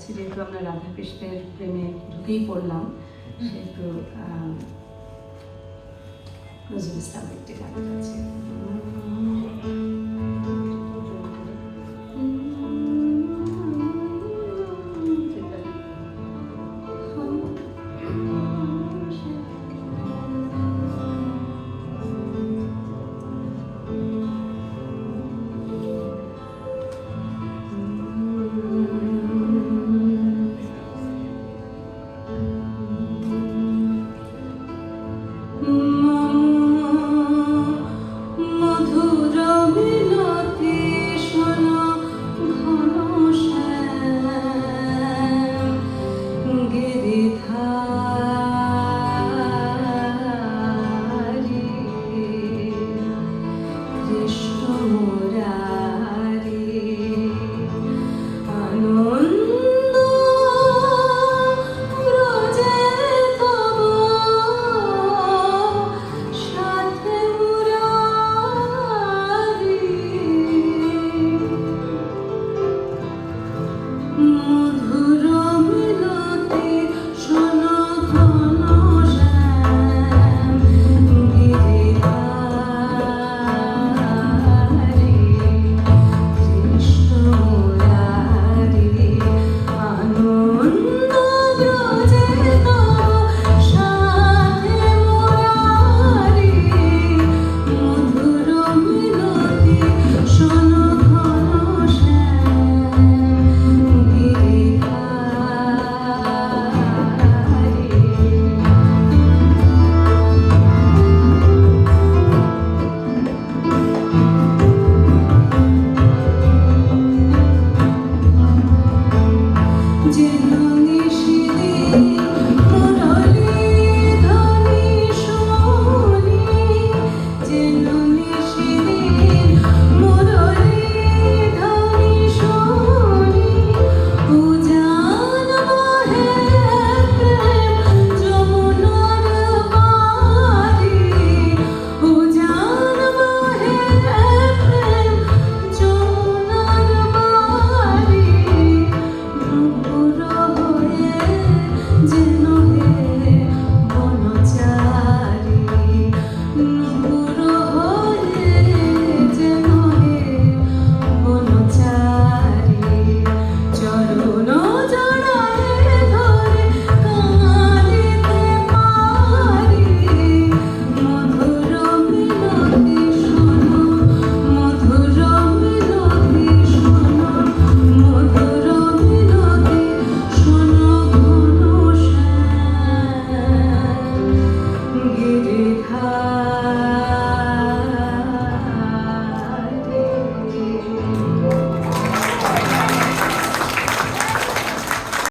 যাচ্ছি যেহেতু আমরা রাধাকৃষ্ণের প্রেমে ঢুকেই পড়লাম সেহেতু নজরুল ইসলাম একটি গান що